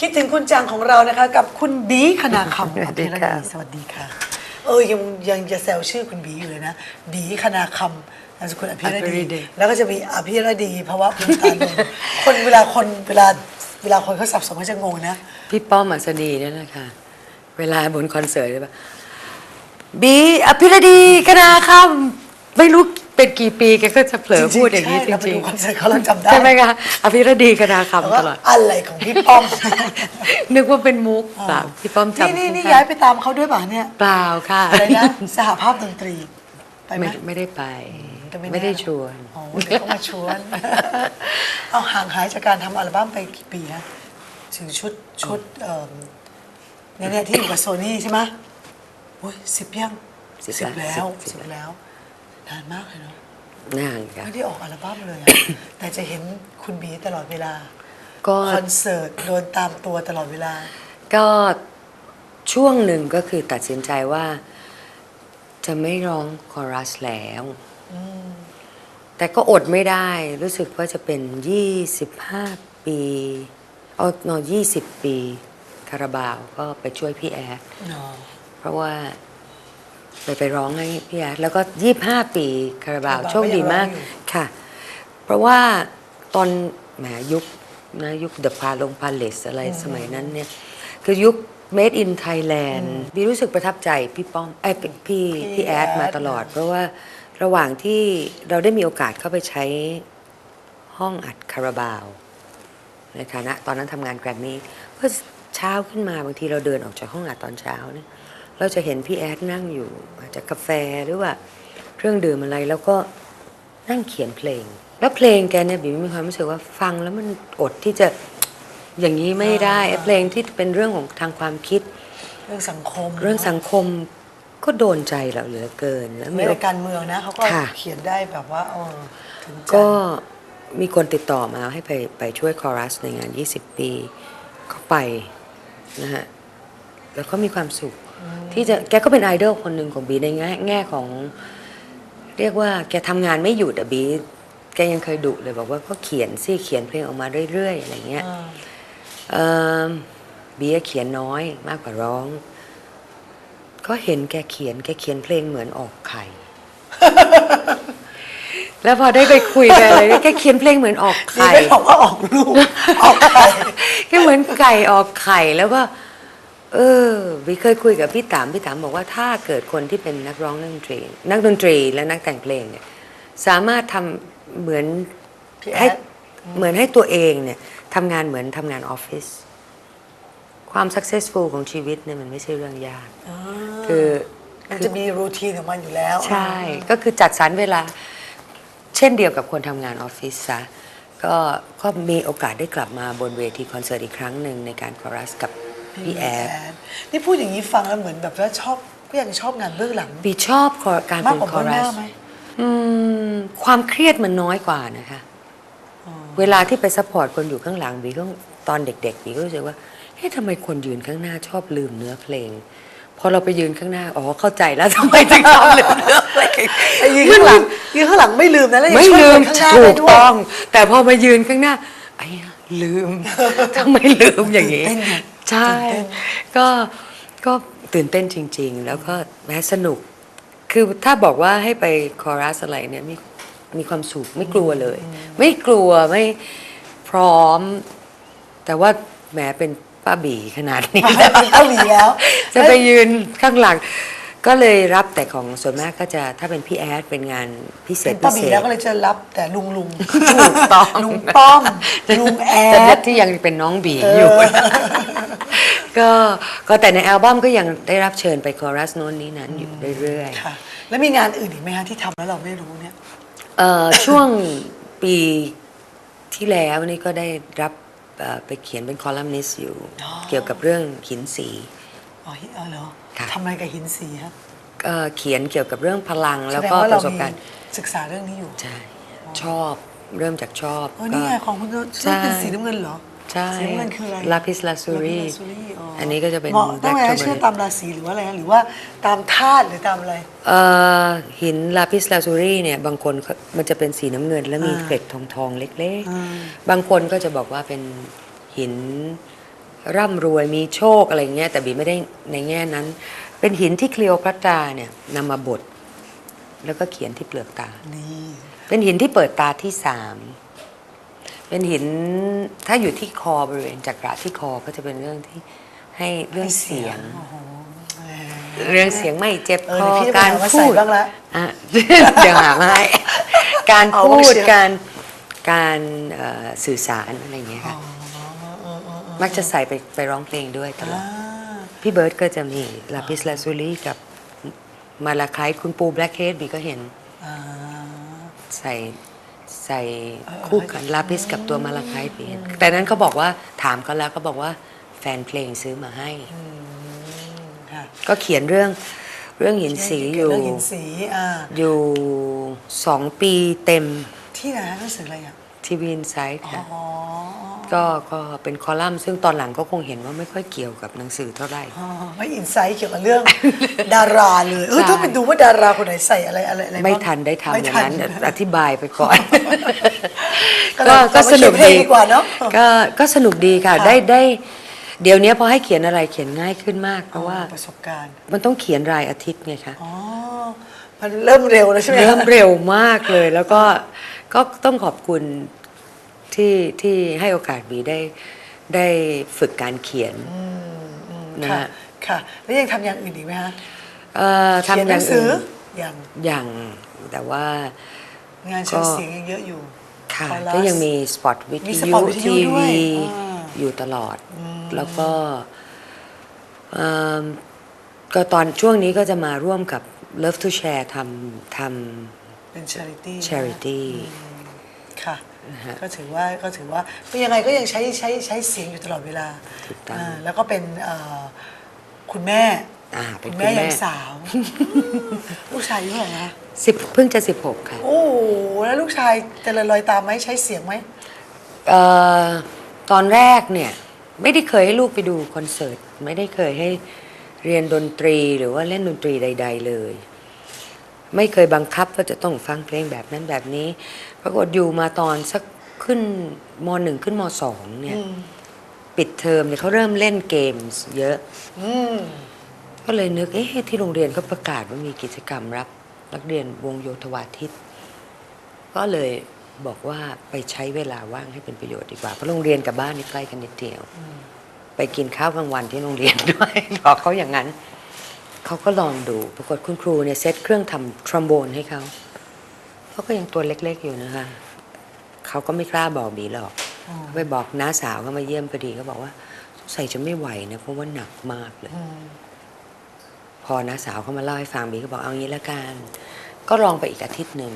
คิดถึงคุณจังของเรานะคะ กับคุณบีคณาคำสวัสดีค่ะสวัสดีค่ะ เออยังยังจะแซวชื่อคุณบีอยู่เลยนะ บีคณาคำนามสกุลอภิรอภิรดีดี แล้วก็จะมีอภิรดีเพราะว่าคุณตาลงคนเวลาคนเวลาเวลาคนเขาสับสนเขาจะงงนะ พี่ป้อมอัศนีนั่นแหละค่ะเวลาบนคอนเสิร์ตเลยปะบีอภิรดีกนาคำไม่รู้ เป็นกี่ปีแกก็จะเผลอพูดอย่างนี้จใช่เราไปริงดูคอนเสิร์ตเขาเราจำได้ใช่ไหมคะอภิรดีกนาแล้วคำก็ตลอดอะไรของพี่ป้อม นึกว่าเป็นมุกเปล่าพี่ป้อมจำนี่นี่นี่ย้ายไปตามเขาด้วยป่ะเนี่ยเปล่าค่ะอะไรนะสหภาพดนตรีไปไหมไม่ไม่ได้ไป ก็ไม่แน่ ไม่ได้ชวนอ๋อเดี๋ยวก็มาชวน เอาห่างหายจากการทำอัลบั้มไปกี่ปีฮะถึงชุดชุดเอ่อเนี่ยเนี่ยที่อยู่กับโซนี่ใช่ไหมโอ้ยสิบยังสิบสิบแล้แล้ววสิสิบบแล้วแล้ว นานมากเลยเนาะนานค่ะ ไม่ได้ออกอัลบั้มเลยอะ แต่จะเห็นคุณบีตลอดเวลาก็ คอนเสิร์ตโดนตามตัวตลอดเวลา ก็ช่วงหนึ่งก็คือตัดสินใจว่า จะไม่ร้องคอรัสแล้วแต่ก็อดไม่ได้รู้สึกว่าจะเป็น 25 ปีเอาเนาะ20 ปีคาราบาวก็ไปช่วยพี่แอด เนาะเพราะว่า ไปไปร้องให้พี่แอดแล้วก็ 25 ปีคาราบาวคาราบาวโชคดีมากก็ยังร้องอยู่ ค่ะ เพราะว่าตอนแหมยุคนะยุคเดอะพาลงพาเลสอะไรสมัยนั้นเนี่ย คือยุค Made in Thailand บีรู้สึกประทับใจพี่ป้อมไอ้ยพี่พี่พี่แอดมาตลอด เพราะว่าระหว่างที่เราได้มีโอกาสเข้าไปใช้ห้องอัดคาราบาว ในฐานะตอนนั้นทำงานแกรมมี่เพื่อเช้าขึ้นมาบางทีเราเดินออกจากห้องอัดตอนเช้าเนี่ย เราจะเห็นพี่แอดนั่งอยู่ อาจจะกาแฟหรือว่าเครื่องดื่มอะไรแล้วก็นั่งเขียนเพลง แล้วเพลงแกเนี่ยบีมีความรู้สึกว่าฟังแล้วมันอดที่จะอย่างนี้ไม่ได้ไอ้เพลงที่เป็นเรื่องของทางความคิด เรื่องสังคมเรื่องสังคมก็โดนใจเราเหลือเกิน แล้วไม่มีโอในการเมืองนะเขาก็ค่ะเขียนได้แบบว่าเออถึงใจก็มีคนติดต่อมาให้ไปไปช่วยคอรัสในงาน 20 ปีก็ไปนะฮะแล้วก็มีความสุข ที่จะแกก็เป็นไอดอลคนหนึ่งของบีในแง่แง่ของ เรียกว่าแกทำงานไม่หยุดอะบีแกยังเคยดุเลยบอกว่าก็เขียนสิเขียนเพลงออกมาเรื่อยๆอะไรเงี้ยอ่าเอิ่มบีเขียนน้อยมากกว่าร้อง ก็เห็นแกเขียนแกเขียนเพลงเหมือนออกไข่แล้วพอได้ไปคุยกันเลยแกเขียนเพลงเหมือนออกนี่ไข่ไม่บอกว่าออกลูกออกไข่แกเหมือนไก่ออกไข่แล้วก็ เออบีเคยคุยกับพี่ตามพี่ตามบอกว่าถ้าเกิดคนที่เป็นนักร้องนักดนตรี นักดนตรีและนักแต่งเพลงเนี่ยสามารถทำเหมือนพี่แอให้ดเหมือนให้ตัวเองเนี่ยทำงานเหมือนทำงานออฟฟิศความ successful ของชีวิตเนี่ยมันไม่ใช่เรื่องยาก คือ มันจะมีรูทีนของมันอยู่แล้วใช่ ก็คือจัดสรรเวลาเช่นเดียวกับคนทำงานออฟฟิศซะก็ก็มีโอกาสได้กลับมาบนเวทีคอนเสิร์ตอีกครั้งหนึ่งในการคอรัสกับ พี่แอดนี่พูดอย่างนี้ฟังแล้วเหมือนแบบว่าชอบก็ยังชอบงานเบื้องหลังปีชอบการมากเป็นกว่าคอเบื้องหรัน้าสไหมอืมความเครียดมันน้อยกว่านะคะ เวลาที่ไปซัพพอร์ตคนอยู่ข้างหลังบีก็ตอนเด็กๆบีก็รู้สึกว่าเฮ้ยทำไมคนยืนข้างหน้าชอบลืมเนื้อเพลง พอเราไปยืนข้างหน้า อ๋อ เข้าใจแล้วทำไมถึงชอบลืมเนื้อเพลง ไอ้ยืนข้างหลังยืนข้างหลังไม่ลืมนะแล้วยังไม่ช่วยลืคมนข้างหน้าถูได้กด้วยต้อง แต่พอมายืนข้างหน้าไอ้ลืม ทำไมลืมอย่างนี้ตื่นเต้นไง ใช่ตื่นเต้นก็ก็ตื่นเต้นจริง ๆ แล้วก็แม้สนุก คือถ้าบอกว่าให้ไปคอรัสอะไรเนี่ยมีมีความสุขไม่กลัวเลย ไม่กลัวไม่พร้อม แต่ว่าแหมเป็นป้าบีขนาดนี้เป็นเกาหลีแล้ว จะไปยืนข้างหลัง ก็เลยรับแต่ของส่วนมากก็จะถ้าเป็นพี่แอดเป็นงานพิเศเป็ษนพิป้าเศบีษแล้วก็เลยจะรับแต่ลุงลุงถูกต้องลุงป้อม ลุงแอแต่เด็ดกที่ยังเป็นน้องบีอยู่ก็ก็แต่ในอัลบั้มก็ยังได้รับเชิญไปคอรัสโน้นนี้นั้นอยู่เรื่อยค่ะ แล้วมีงานอื่นอีกไหมฮะที่ทำแล้วเราไม่รู้เนี่ยๆเอ่อ ช่วงปีที่แล้วนี่ก็ได้รับเอ่อไปเขียนเป็นคอลัมนิสต์อยู่ อ๋อ เกี่ยวกับเรื่องหินสี อ๋อเออเหรอ ค่ะทำอะไรกับหินสีฮะเอ่อเขียนเกี่ยวกับเรื่องพลังแล้วแสดงก็ว่าปเราระสบมีการณ์ศึกษาเรื่องนี้อยู่ ใช่ชอบเริ่มจากชอบเออนี่ไงของคุณใช่นี่เป็นสีน้ำเงินเหรอใช่สีน้ำเงินคืออะไรลาพิสลาซูรีลาพิสลาซูรีอันนี้ก็จะเป็นเหมาะต้อง black ไงฮะ turmeric เชื่อตามราศีหรือว่าอะไรฮะหรือว่าตามธาตุหรือตามอะไรเอ่อหินลาพิสลาซูรีเนี่ยบางคนเขามันจะเป็นสีน้ำเงิน แล้วมีอ่าเกล็ดทองทองๆเล็กอ่าๆบางคนก็จะบอกว่าเป็นหิน ร่ำรวยมีโชคอะไรเงี้ยแต่บีไม่ได้ในแง่นั้น เป็นหินที่เคลียวพระตราเนี่ยนำมาบดแล้วก็เขียนที่เปลือกตา นี่เป็นหินที่เปิดตาที่สาม เป็นหินถ้าอยู่ที่คอบริเวณจักระที่คอก็จะเป็นเรื่องที่ให้เรื่องเสียง โอ้โหแหมเรื่องเสียงไม่เจ็บเออคอเดี๋ยวพี่จะไปการหามาพูใส่ดบ้างละอะ เดี๋ยวหามาให้การเอาพูไว้ดเชียว การการเอ่อสื่อสารอะไรอย่างเงี้ยค่ะ มักจะใส่ไปไปร้องเพลงด้วยตลออ่าดพี่เบิร์ดก็จะมีลาปิสลาซูลี่กับมาลาไคคุณปูแบล็กเฮดบีก็เห็นอ่าใส่ใส่คู่กันลาปิสกับตัวมาลาไคบีเห็นแต่นั้นเขาบอกว่าถามเขาแล้วเขาบอกว่าแฟนเพลงซื้อมาให้ค่ะก็เขียนเรื่องเรื่องหินสีอยู่เรื่องหินสีอ่าอยู่สองปีเต็ม ที่ไหนหนังสืออะไรอะ ทีวีอินไซต์อ๋ค่ะอก็ก็เป็นคอลัมน์ซึ่งตอนหลังก็คงเห็นว่าไม่ค่อยเกี่ยวกับหนังสือเท่าไหร่อ๋อไม่อินไซต์เกี่ยวกับเรื่อง ดาราเลยเออใช่ต้องไปดูว่าดาราคนไหนใส่อะไรอะไรอะไรไม่บ้างทันได้ทำไม่อย่างทันั้นอธิบายไปก่อนก็เลยก็เอามาสนุกเขียนเพลดีงดีกว่าเนอะก็ก็สนุกดีค่ะค่ะได้ได้ เดี๋ยวนี้พอให้เขียนอะไรเขียนง่ายขึ้นมากเพราะว่าประสบการณ์ มันต้องเขียนรายอาทิตย์ไงคะอ๋อมันเริ่มเร็วแล้วใช่ไหมคะเริ่มเร็วมากเลยแล้วก็ ก็ต้องขอบคุณที่ที่ให้โอกาสบีได้ได้ฝึกการเขียนนะค่ะฮะค่ะ แล้วยังทำอย่างอื่นอีกไหมคะเอ่อเขียนทำอหนัย่างงสืออื่นอย่างอย่างแต่ว่า งานใช้เสียงยังเยอะอยู่ ค่ะคอรัสก็ยังมีสปอตวิทมียุสปอตวิทยุทีด้วยวีอ่า อยู่ตลอด แล้วก็เอิ่มก็ตอนช่วงนี้ก็จะมาร่วมกับ Love to Share ทำท เป็น charity ำ charity ค่ะ นะฮะ ก็ถือว่าก็ถือว่าก็ยังไงก็ยังใช้ใช้ใช้เสียงอยู่ตลอดเวลาถูกต้อง อ่าแล้วก็เป็นเอ่อคุณแม่อ่าเป็นคุณคุณแม่แม่ยังสาว ลูกชายอายุเท่าไหร่นะคะสิบเพิ่งจะสิบหกค่ะโอ้โหแล้วลูกชายเจริญรอยตามไหมใช้เสียงไหม เอ่อตอนแรกเนี่ย ไม่ได้เคยให้ลูกไปดูคอนเสิร์ต ไม่ได้เคยให้เรียนดนตรีหรือว่าเล่นดนตรีใด ๆ เลย ไม่เคยบังคับว่าจะต้องฟังเพลงแบบนั้นแบบนี้ ปรากฏอยู่มาตอนสักขึ้นมหนึ่งขึ้นมสองเนี่ยปิดเทอมเนี่ยเขาเริ่มเล่นเกมส์เยอะอืมก็เลยนึกเอ๊ะที่โรงเรียนเขาประกาศว่ามีกิจกรรมรับ นักเรียนวงโยธวาทิต ก็เลยบอกว่าไปใช้เวลาว่างให้เป็นประโยชน์ดีกว่าเพราะโรงเรียนกับบ้านนี่ใกล้กันนิดเดียว ไปกินข้าวกลางวันที่โรงเรียนด้วยบอกเขาอย่างนั้น เขาก็ลองดู ปรากฏคุณครูเนี่ยเซตเครื่องทำทรอมโบนให้เขาเขาก็ยังตัวเล็กๆอยู่นะคะเขาก็ไม่กล้าบอกบีหรอกอ๋อไปบอกน้าสาวเขามาเยี่ยมพอดีก็บอกว่าสงสัยจะไม่ไหวนะเพราะว่าหนักมากเลยอืมพอน้าสาวเขามาเล่าให้ฟังบีก็บอกเอางี้ละกัน ก็ลองไปอีกอาทิตย์หนึ่ง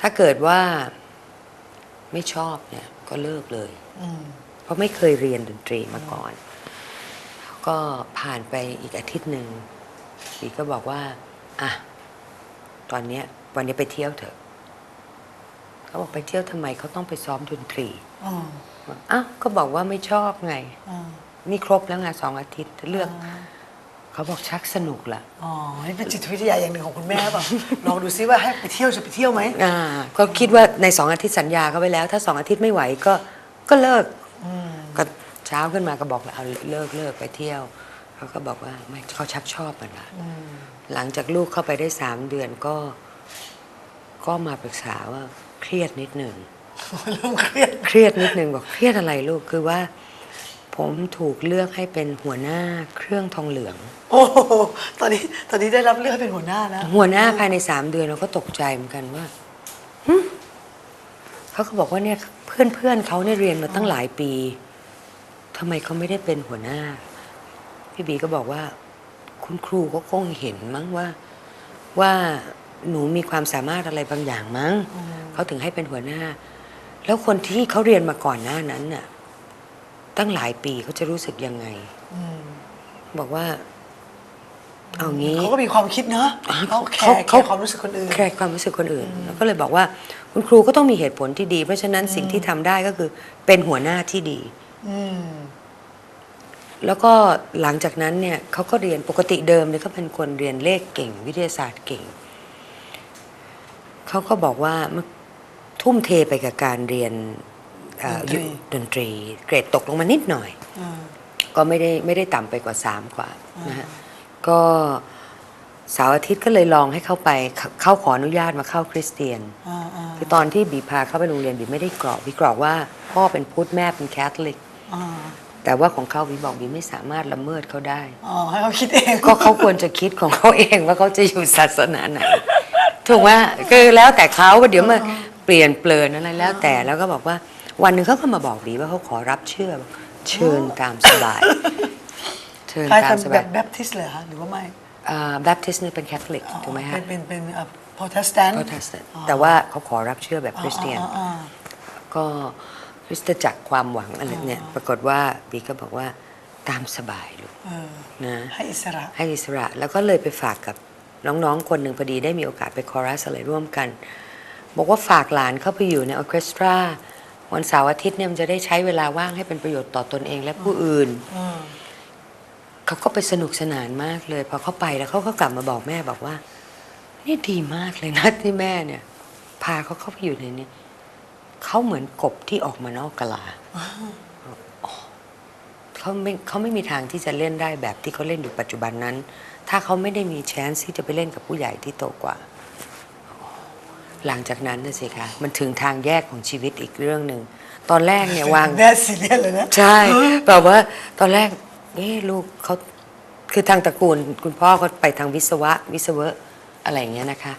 ถ้าเกิดว่าไม่ชอบเนี่ย ก็เลิกเลยอืมเพราะไม่เคยเรียนดนตรีมาก่อน ก็ผ่านไปอีกอาทิตย์หนึ่งบีก็บอกว่า อะ ตอนเนี้ยวันนี้ไปเที่ยวเถอะ เขาบอกไปเที่ยวทำไมเขาต้องไปซ้อมดนตรีอ๋อบอกอ้าวก็บอกว่าไม่ชอบไง อ๋อนี่ครบแล้วไงสองอาทิตย์เลือก เขาบอกชักสนุกละอ๋อนี่เป็นจิตวิทยาอย่างหนึ่งของคุณแม่เปล่า ลองดูซิว่าให้ไปเที่ยวจะไปเที่ยวไหมอ่า ก็คิดว่าในสองอาทิตย์สัญญาเขาไปแล้ว ถ้าสองอาทิตย์ไม่ไหวก็ก็เลิกอืมก็ เช้าขึ้นมาก็บอกว่าเอาเลิกเลิกไปเที่ยวเขาก็บอกว่าไม่เขาชักชอบมันละอืมหลังจากลูกเข้าไปได้สามเดือนก็ ก็มาปรึกษาว่าเครียดนิดหนึ่งเริ่มเครียดเครียดนิดหนึ่งบอกเครียดอะไรลูกคือว่า ผมถูกเลือกให้เป็นหัวหน้าเครื่องทองเหลือง โอ้โหตอนนี้ตอนนี้ได้รับเลือกให้เป็นหัวหน้าแล้วหัวหน้าภายในสามเดือนเราก็ตกใจเหมือนกันว่าหึเขาก็บอกว่าเนี่ยเพื่อนเพื่อนๆเขาเนี่ยเรียนมาตั้งหลายปี ทำไมเขาไม่ได้เป็นหัวหน้า พี่บีก็บอกว่า คุณครูก็คงเห็นมั้งว่า ว่าหนูมีความสามารถอะไรบางอย่างมั้งเขาถึงให้เป็นหัวหน้า แล้วคนที่เขาเรียนมาก่อนหน้านั้นน่ะ ตั้งหลายปีเขาจะรู้สึกยังไงอืมบอกว่า เอางี้เขาก็มีความคิดเนอะเขาแคร์แคเขาร์ความรู้สึกคนอื่นแคร์ความรู้สึกคนอื่นแล้วก็เลยบอกว่า คุณครูก็ต้องมีเหตุผลที่ดี เพราะฉะนั้นสิ่งที่ทำได้ก็คือ เป็นหัวหน้าที่ดี อืมแล้วก็หลังจากนั้นเนี่ยเขาก็เรียนปกติเดิมเนี่ยเขาเป็นคนเรียนเลขเก่ง วิทยาศาสตร์เก่ง เขาก็บอกว่ามันทุ่มเทไปกับการเรียนเอ่อดนตรีดนตรี เกรดตกลงมานิดหน่อยอ่าก็ไม่ได้ไม่ได้ต่ำไปกว่า3กว่านะฮะก็เสาร์อาทิตย์ก็เลยลองให้เข้าไปเข้าเข้าขออนุญาตมาเข้าคริสเตียนอ่าอ่าคือตอนที่บีพาเข้าไปโรงเรียนบีไม่ได้กรอกบีกรอกว่าพ่อเป็นพุทธแม่เป็นแคทอลิกอ่า แต่ว่าของเขาบีบอกบีไม่สามารถละเมิดเขาได้ อ๋อให้เขาคิดเองก็เขาควรจะคิดของเขาเองว่าเขาจะอยู่ศาสนาไหนถูกไหมคือแล้วแต่เขาว่าเดี๋ยวมาเปลี่ยนเปลินอะไรแล้วแต่แล้วก็บอกว่า วันหนึ่งเขาก็มาบอกบีว่าเขาขอรับเชื่อบอกเชิญตามสบายเชิญคล้ายตากัมนสแบบายบแบปทิสต์เลยเหรอคะหรือว่าไม่แบปทิสต์เนี่ยเป็นแคทอลิกอ๋อถูกไหมฮะเป็นเป็นเป็นโปรเตสแตนต์โปรเตสแตนต์แต่ว่าเขาขอรับเชื่อแบบคริสเตียนก็ค ริสตจักรความหวังอะไรเนี่ยปรากฏว่าบีก็บอกว่าตามสบายลูกเออนะให้อิสระให้อิสระแล้วก็เลยไปฝากกับน้องๆ คนหนึ่งพอดีได้มีโอกาสไปคอรัสอะไรร่วมกัน บอกว่าฝากหลานเข้าไปอยู่ในออร์เคสตราวันเสาร์อาทิตย์เนี่ยมันจะได้ใช้เวลาว่างให้เป็นประโยชน์ต่อตนเองและผู้อื่นอืมเขาก็ไปสนุกสนานมากเลย พอเขาไปแล้วเขาก็กลับมาบอกแม่บอกว่า นี่ดีมากเลยนะที่แม่เนี่ย พาเขาเข้าไปอยู่ในนี้ เขาเหมือนกบที่ออกมานอกกะลาอ๋อเขาไม่เขาไม่มีทางที่จะเล่นได้แบบที่เขาเล่นอยู่ปัจจุบันนั้น ถ้าเขาไม่ได้มีแชนซ์ที่จะไปเล่นกับผู้ใหญ่ที่โตกว่า หลังจากนั้นนะสิคะมันถึงทางแยกของชีวิตอีกเรื่องหนึ่ง ตอนแรกเนี่ยวางแม่ซีเรียสเลยนะ ใช่แบบว่าตอนแรกเอ๊ะลูกเขาคือทางตระกูล คุณพ่อเขาไปทางวิศวะ วิศวะอะไรอย่างเงี้ยนะคะ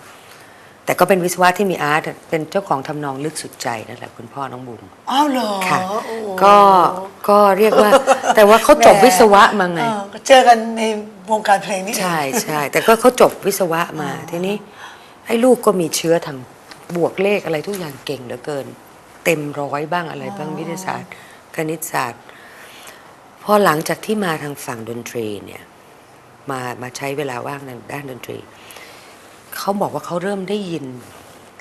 แต่ก็เป็นวิศวะที่มีอาร์ตเป็นเจ้าของทำนองลึกสุดใจนั่นแหละคุณพ่อน้องบุ๋ม อ้าวเหรอค่ะ โอ้โหก็ก็เรียกว่า แต่ว่าเขาจบวิศวะมาไง เออก็เจอกันในวงการเพลงนี่เอง ใช่ใช่แต่ก็เขาจบวิศวะมาทีนี้ให้ลูกก็มีเชื้อทางบวกเลขอะไรทุกอย่างเก่งเหลือเกิน เต็มร้อยบ้างอะไรบ้างวิทยาศาสตร์ คณิตศาสตร์ พอหลังจากที่มาทางฝั่งดนตรีเนี่ย มามาใช้เวลาว่างในด้านดนตรี เขาบอกว่าเขาเริ่มได้ยิน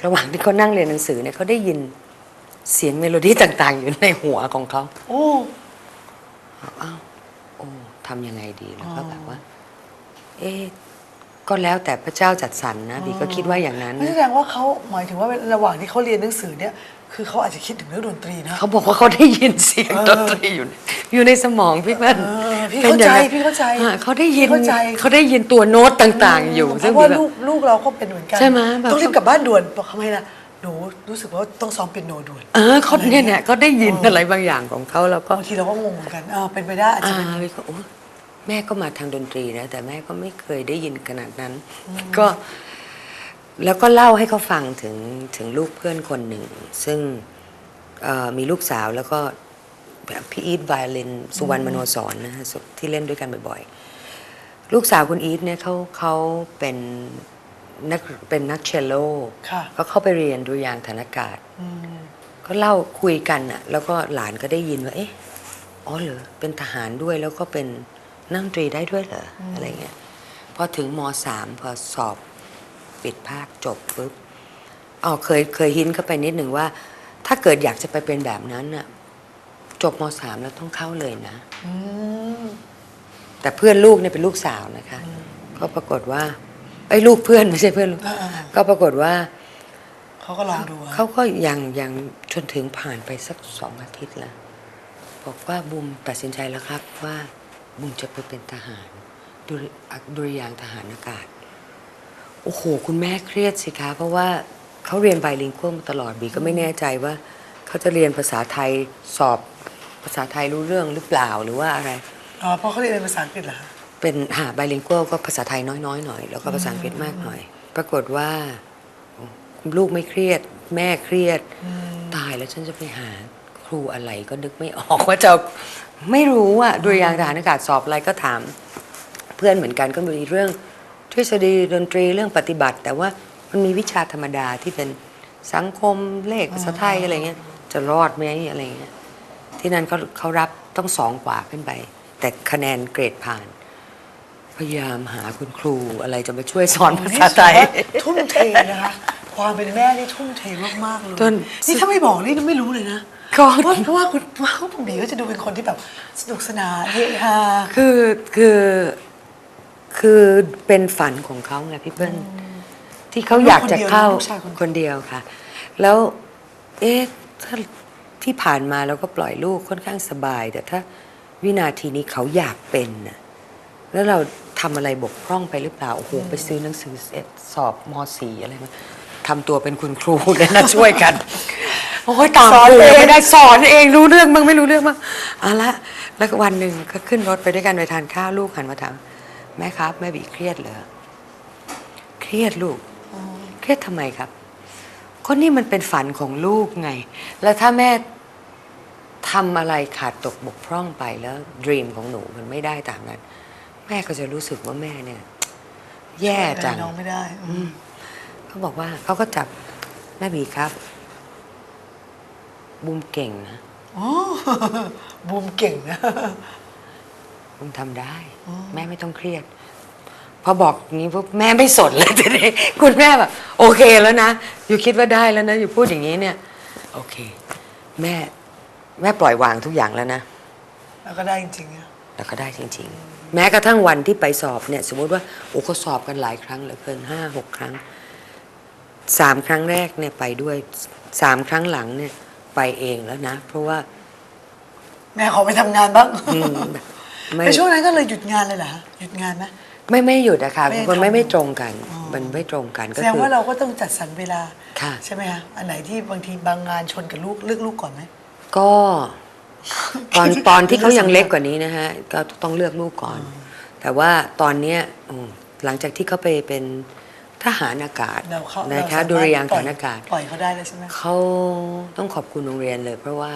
ระหว่างที่เขานั่งเรียนหนังสือเนี่ยเขาได้ยินเสียงเมโลดี้ต่าง ๆ อยู่ในหัวของเขาโอ้อ้าวโอ้ทำยังไงดีแล้วก็แบบว่า เอ๊ะก็แล้วแต่พระเจ้าจัดสรรนะบีก็คิดว่าอย่างนั้นไม่นะแสดงว่าเขาหมายถึงว่าระหว่างที่เขาเรียนหนังสือเนี่ยคือเขาอาจจะคิดถึงเรื่องดนตรีนะเขาบอกว่าเขาได้ยินเสียงเออดนตรีอยู่ในอยู่ในสมองพี่เปิ้ลเออ พี่ป็นเข้าใจอย่งนั้นพี่เข้าใจอ่เขาได้ยินพี่เข้าใจเขาได้ยินตัวโน้ตต่างๆ อยู่เพซึ่งราะว่าแบบลูกลูกเราก็เป็นเหมือนกันใช่ไหมแบบต้องรีบกลับบ้านด่วนบอกทำไมนะหนูรู้สึกว่าต้องซ้อมเป็นโนด่วนเออเขาเนี่ยเนี่ยเขาได้ยินอะไรบางอย่างของเขาแล้วก็บางทีเราก็งงเหมือนกันเออเป็นไปได้อาจจะอ่าเป็นพี่ก็โอ๊ยแม่ก็มาทางดนตรีนะแต่แม่ก็ไม่เคยได้ยินขนาดนั้น ก็ แล้วก็เล่าให้เขาฟังถึงถึงลูกเพื่อนคนหนึ่ง ซึ่งเอ่อมีลูกสาวแล้วก็แบบ พี่อีทไวโอลินสุวรรณมโนสอนนะฮะสุที่เล่นด้วยกันบ่อยๆ ลูกสาวคุณอีทเนี่ยเขาเขาเป็นนักเป็นนักเชลโลค่ะเขาเข้าไปเรียนดุริยางค์ฐานอากาศอืมก็เล่าคุยกันอะแล้วก็หลานก็ได้ยินว่าเอ๊ะอ๋อเหรอเป็นทหารด้วยแล้วก็เป็นนักดนตรีได้ด้วยเหรออะไรเงี้ยพอถึงมสามพอสอบปิดภาคจบปุ๊บ อ๋อเคยเคยหินเข้าไปนิดหนึ่งว่า ถ้าเกิดอยากจะไปเป็นแบบนั้นน่ะ จบมสามแล้วต้องเข้าเลยนะ อืมแต่เพื่อนลูกเนี่ยเป็นลูกสาวนะคะ ก็ปรากฏว่าไอ้ยลูกเพื่อนไม่ใช่เพื่อนลูก อ่าก็ปรากฏว่าๆเขาก็ลองดูอะเขาก็ยังยังจนถึงผ่านไปสักสองอาทิตย์แล้วบอกว่าบุมตัดสินใจแล้วครับว่าบุมจะไปเป็นทหารดุริดุริยางค์ทหารอากาศ โอ้โห คุณแม่เครียดสิคะ เพราะว่าเขาเรียนไบลิงกัวมาตลอดบีก็ไม่แน่ใจว่า เขาจะเรียนภาษาไทยสอบ ภาษาไทยรู้เรื่องหรือเปล่าหรือว่าอะไรอ๋อเพราะเขาเรียนเป็นภาษาอังกฤษเหรอคะเป็นหาไบลิงกัวก็ภาษาไทยน้อยๆหน่อยแล้วก็ภาษาอังกฤษมากหน่อย ปรากฏว่า ลูกไม่เครียด แม่เครียด ตายแล้วฉันจะไปหาครูอะไรก็นึกไม่ออกว่าจะไม่รู้อะดุริยางค์ทหารอากาศสอบอะไรก็ถาม เพื่อนเหมือนกันก็มีเรื่องทฤษฎีดนตรีเรื่องปฏิบัติ แต่ว่ามันมีวิชาธรรมดาที่เป็นสังคมเลขภาษาไทยอะไรเงี้ยจะรอดไหมอะไรเงี้ย ที่นั่นเขาเขารับต้องสองกว่าขึ้นไป แต่คะแนนเกรดผ่าน พยายามหาคุณครูอะไรจะมาช่วยสอนภาษาไทยนี่ถือว่าทุ่มเทนะคะ ความเป็นแม่นี่ทุ่มเทมากๆเลย จน นี่ถ้าไม่บอกนี่ไม่รู้เลยนะก็เพราะเพราะว่าคุณว่าคุณบีก็จะดูเป็นคนที่แบบสนุกสนานเฮฮาคือคือคือเป็นฝันของเขาไงพี่เปิ้ลที่เขาอยากจะเข้าลูกคนเดียวนะลูกชายคนเดียวคนเดียวค่ะ แล้ว เอ๊ะถ้า ที่ผ่านมาเราก็ปล่อยลูกค่อนข้างสบาย แต่ถ้าวินาทีนี้เขาอยากเป็นน่ะแล้วเราทำอะไรบกพร่องไปหรือเปล่าโอ้โหไปซื้อหนังสือเอ็ดสอบม .4 อะไรมาทำตัวเป็นคุณครูเลยนะช่วยกันโอ้ยตามสอนครูเองไม่ได้สอนเองรู้เรื่องบ้างไม่รู้เรื่องบ้างเอาละแล้วก็วันหนึ่งก็ขึ้นรถไปด้วยกันไปทานข้าวลูกหันมาถามแม่ครับแม่บีเครียดเหรอเครียดลูกเครียดทำไมครับ ก็นี่มันเป็นฝันของลูกไง แล้วถ้าแม่ทำอะไรขาดตกบกพร่องไปแล้วด e ีมของหนูมันไม่ได้ตามนั้น แม่ก็จะรู้สึกว่าแม่เนี่ย แย่จัง น้องไม่ได้อืมเขาบอกว่าเขาก็จับแม่บีครับบุมเก่งนะอ๋อบูมเก่งนะบุมทำได้ แม่ไม่ต้องเครียด พอบอกอย่างนี้ปุ๊บแม่ไม่สนเลยทีนี้คุณแม่แบบโอเคแล้วนะ อยู่คิดว่าได้แล้วนะ อยู่พูดอย่างนี้เนี่ย โอเค แม่ แม่ปล่อยวางทุกอย่างแล้วนะ แล้วก็ได้จริงๆอะแล้วก็ได้จริง ๆ แม้กระทั่งวันที่ไปสอบเนี่ย สมมุติว่าโอ้เขาสอบกันหลายครั้งเหลือเกินห้าหกครั้งสามครั้งแรกเนี่ยไปด้วยสามครั้งหลังเนี่ยไปเองแล้วนะ เพราะว่าแม่ขอไปทำงานบ้างอืมแบบไม่ ในช่วงนั้นก็เลยหยุดงานเลยเหรอฮะหยุดงานไหม ไม่ไม่หยุดอะค่ะไม่ได้มันไม่ทำ ไม่ตรงกันอ๋อมันไม่ตรงกันแสก็ดงคือ ว่าเราก็ต้องจัดสรรเวลาค่ะ ใช่ไหมฮะอันไหนที่บางทีบางงานชนกับลูกเลือกลูกก่อนไหม ก็ ตอนตอนที่เขายังเล็กกว่านี้นะฮะก็ต้องเลือกลูกก่อน แต่ว่าตอนเนี้ยอืมหลังจากที่เขาไปเป็นทหารอากาศเราเขานะเราคะสามารถดุริยางค์ปฐล่านอากาศ ปล่อยเขาได้แล้วใช่ไหมเขาต้องขอบคุณโรงเรียนเลย เพราะว่า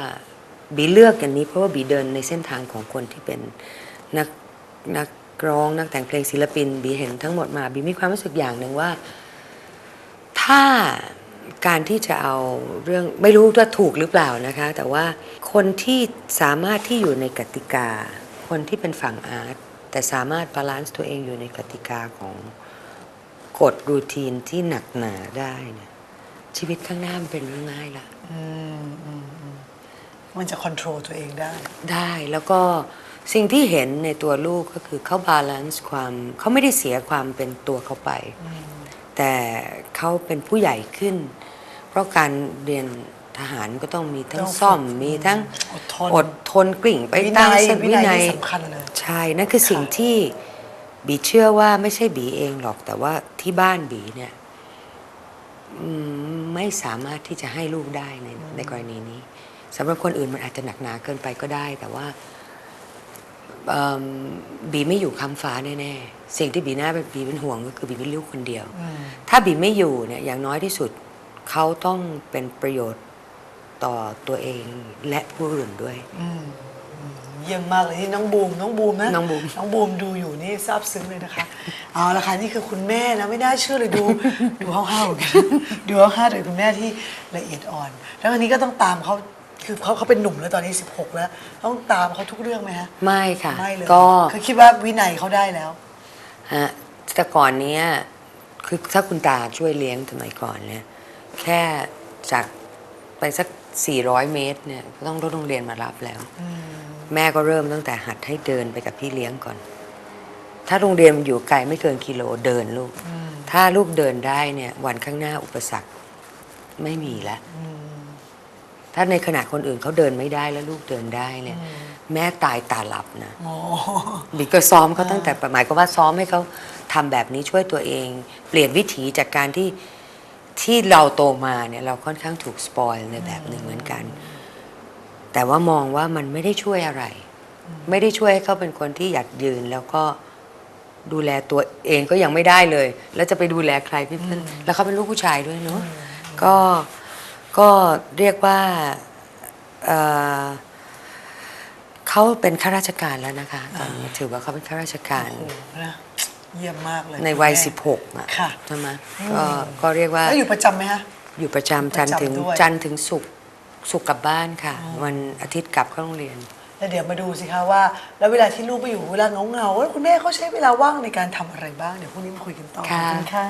บีเลือกกันนี้เพราะว่าบีเดินในเส้นทางของคนที่เป็นนักนัก ร้องนักแต่งเพลงศิลปินบีเห็นทั้งหมดมาบีมีความรู้สึกอย่างหนึ่งว่า ถ้าการที่จะเอาเรื่องไม่รู้ว่าถูกหรือเปล่านะคะ แต่ว่าคนที่สามารถที่อยู่ในกติกา คนที่เป็นฝั่งอาร์ตแต่สามารถบาลานซ์ตัวเองอยู่ในกติกาของกฎรูทีนที่หนักหนาได้เนี่ยชีวิตข้างหน้ามันเป็นเรื่องง่ายละอืมอืมอืมมันจะควบคุมตัวเองได้ ได้แล้วก็ สิ่งที่เห็นในตัวลูกก็คือเขาบาลานซ์ความเขาไม่ได้เสียความเป็นตัวเขาไป แต่เขาเป็นผู้ใหญ่ขึ้น เพราะการเรียนทหารก็ต้องมีทั้งต้องฝึกซ่อมมีทั้งอดทนอดทนกลิ่งไปวิตานัมยเส้นวิวินัยนัยที่สำคัญเลยใช่นั่นคือสิ่งค่ะที่บีเชื่อว่าไม่ใช่บีเองหรอกแต่ว่าที่บ้านบีเนี่ยอืมไม่สามารถที่จะให้ลูกได้ในในกรณีนี้สำหรับคนอื่นมันอาจจะหนักหนาเกินไปก็ได้ แต่ว่าเอิ่ม บีไม่อยู่คำฟ้าแน่ๆสิ่งที่บีน่าเป็นบีเป็นห่วงก็คือบีเป็นลูกคนเดียวอืมถ้าบีไม่อยู่เนี่ยอย่างน้อยที่สุดเขาต้องเป็นประโยชน์ต่อตัวเองและผู้อื่นด้วยอืมอืมเยี่ยมมากเลยที่น้องบูมน้องบูมนะน้องบูมน้องบูมดูอยู่นี่ซาบซึ้งเลยนะคะเอาละค่ะนี่คือคุณแม่นะไม่น่าเชื่อเลยดู ดูห้าวๆเหมือนกันดูห้าวๆแต่คุณแม่ที่ละเอียดอ่อน แล้วอันนี้ก็ต้องตามเขา คือเขาเขาเป็นหนุ่มแล้วตอนนี้ 16 แล้ว ต้องตามเขาทุกเรื่องไหมฮะไม่ค่ะ ไม่เลยก็คือคิดว่าวินัยเขาได้แล้วฮะแต่ก่อนเนี้ยคือถ้าคุณตาช่วยเลี้ยงสมัยก่อนเนี่ยแค่จากไปสัก 400 เมตรเนี่ยก็ต้องรถโรงเรียนมารับแล้ว แม่ก็เริ่มตั้งแต่หัดให้เดินไปกับพี่เลี้ยงก่อน ถ้าโรงเรียนมันอยู่ไกลไม่เกินกิโลเดินลูก ถ้าลูกเดินได้เนี่ยวันข้างหน้าอุปสรรคไม่มีแล้ว ถ้าในขณะคนอื่นเขาเดินไม่ได้แล้วลูกเดินได้เนี่ย แม่ตายตาหลับนะโอ้บิ๊กก็ซ้อมเขาตั้งแต่หมายก็ว่าซ้อมให้เขาทำแบบนี้ช่วยตัวเอง เปลี่ยนวิถีจากการที่ที่เราโตมาเนี่ยเราค่อนข้างถูกสปอยในแบบหนึ่งเหมือนกัน แต่ว่ามองว่ามันไม่ได้ช่วยอะไร ไม่ได้ช่วยให้เขาเป็นคนที่หยัดยืนแล้วก็ดูแลตัวเองก็ยังไม่ได้เลย แล้วจะไปดูแลใครพี่เพื่อนแล้วเขาเป็นลูกผู้ชายด้วยเนาะก็ ก็เรียกว่าเอ่อเขาเป็นข้าราชการแล้วนะคะตอนนี้ถือว่าเขาเป็นข้าราชการโหนะเยี่ยมมากเลยในวัยคุณแม่16อะค่ะใช่ไหมก็ก็เรียกว่าแล้วอยู่ประจำไหมฮะอยู่ประจำจันทร์ถึงประจำด้วยจันทร์ถึงศุกร์ศุกร์กลับบ้านค่ะ วันอาทิตย์กลับเข้าโรงเรียน แล้วเดี๋ยวมาดูสิคะว่า แล้วเวลาที่ลูกไปอยู่เวลาเงาเงาๆแล้วคุณแม่เขาใช้เวลาว่างในการทำอะไรบ้างเดี๋ยวพรุ่งนี้มาคุยกันต่อขอบค่ะคุณค่ะ